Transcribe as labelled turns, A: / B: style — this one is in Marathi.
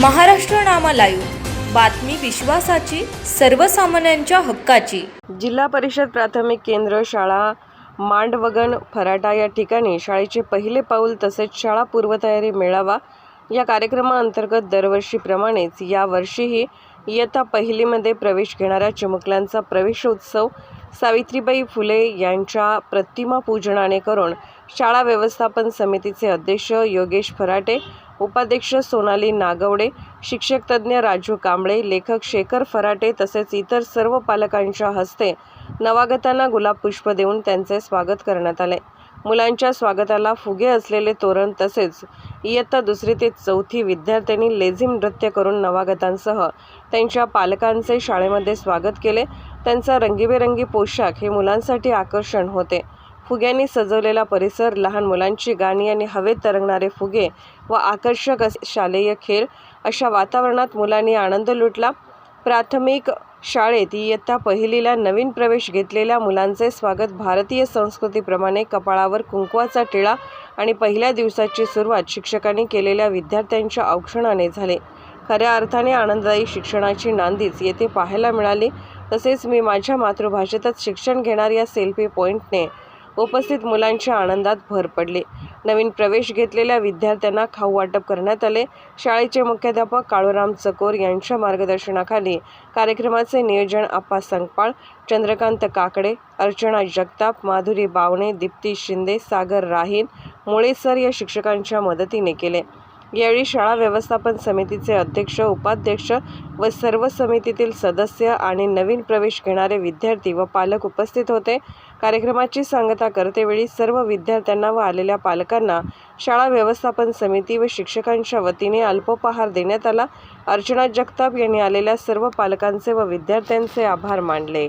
A: महाराष्ट्र नामा लाईव्ह बातमी विश्वासाची सर्वसामान्यांच्या हक्काची.
B: जिल्हा परिषद प्राथमिक केंद्र शाळा मांडवगण फराटा या ठिकाणी शाळेचे पहिले पाऊल तसेच शाळा पूर्वतयारी मेळावा या कार्यक्रमाअंतर्गत दरवर्षीप्रमाणेच यावर्षीही इयत्ता पहिलीमध्ये प्रवेश घेणाऱ्या चिमुकल्यांचा प्रवेशोत्सव सावित्रीबाई फुले यांच्या प्रतिमा पूजनाने करून शाळा व्यवस्थापन समितीचे अध्यक्ष योगेश फराटे उपाध्यक्ष सोनाली नागवडे शिक्षक तज्ज्ञ राजू कांबळे लेखक शेखर फराटे तसेच इतर सर्व पालकांच्या हस्ते नवागतांना गुलाब पुष्प देऊन त्यांचे स्वागत करण्यात आले. मुलांच्या स्वागताला फुगे असलेले तोरण तसेच इयत्ता दुसरी ते चौथी विद्यार्थ्यांनी लेझिम नृत्य करून नवागतांसह त्यांच्या पालकांचे शाळेमध्ये स्वागत केले. त्यांचा रंगीबेरंगी पोशाख हे मुलांसाठी आकर्षण होते. फुग्यांनी सजवलेला परिसर लहान मुलांची गाणी आणि हवेत तरंगणारे फुगे व आकर्षक शालेय खेळ. अशा वातावरणात मुलांनी आनंद लुटला. प्राथमिक शाळेत इयत्ता पहिलीला नवीन प्रवेश घेतलेल्या मुलांचे स्वागत भारतीय संस्कृतीप्रमाणे कपाळावर कुंकवाचा टिळा आणि पहिल्या दिवसाची सुरुवात शिक्षकांनी केलेल्या विद्यार्थ्यांच्या औक्षणाने झाले. खऱ्या अर्थाने आनंददायी शिक्षणाची नांदीच येथे पाहायला मिळाली. तसेच मी माझ्या मातृभाषेतच शिक्षण घेणार या सेल्फी पॉईंटने उपस्थित मुलांच्या आनंदात भर पडली. नवीन प्रवेश घेतलेल्या विद्यार्थ्यांना खाऊ वाटप करण्यात आले. शाळेचे मुख्याध्यापक काळूराम चकोर यांच्या मार्गदर्शनाखाली कार्यक्रमाचे नियोजन आप्पा संगपाळ चंद्रकांत काकडे अर्चना जगताप माधुरी बावणे दीप्ती शिंदे सागर राहीन मुळेसर या शिक्षकांच्या मदतीने केले. यावेळी शाळा व्यवस्थापन समितीचे अध्यक्ष उपाध्यक्ष व सर्व समितीतील सदस्य आणि नवीन प्रवेश घेणारे विद्यार्थी व पालक उपस्थित होते. कार्यक्रमाची सांगता करतेवेळी सर्व विद्यार्थ्यांना व आलेल्या पालकांना शाळा व्यवस्थापन समिती व शिक्षकांच्या वतीने अल्पोपहार देण्यात आला. अर्चना जगताप यांनी आलेल्या सर्व पालकांचे व विद्यार्थ्यांचे आभार मानले.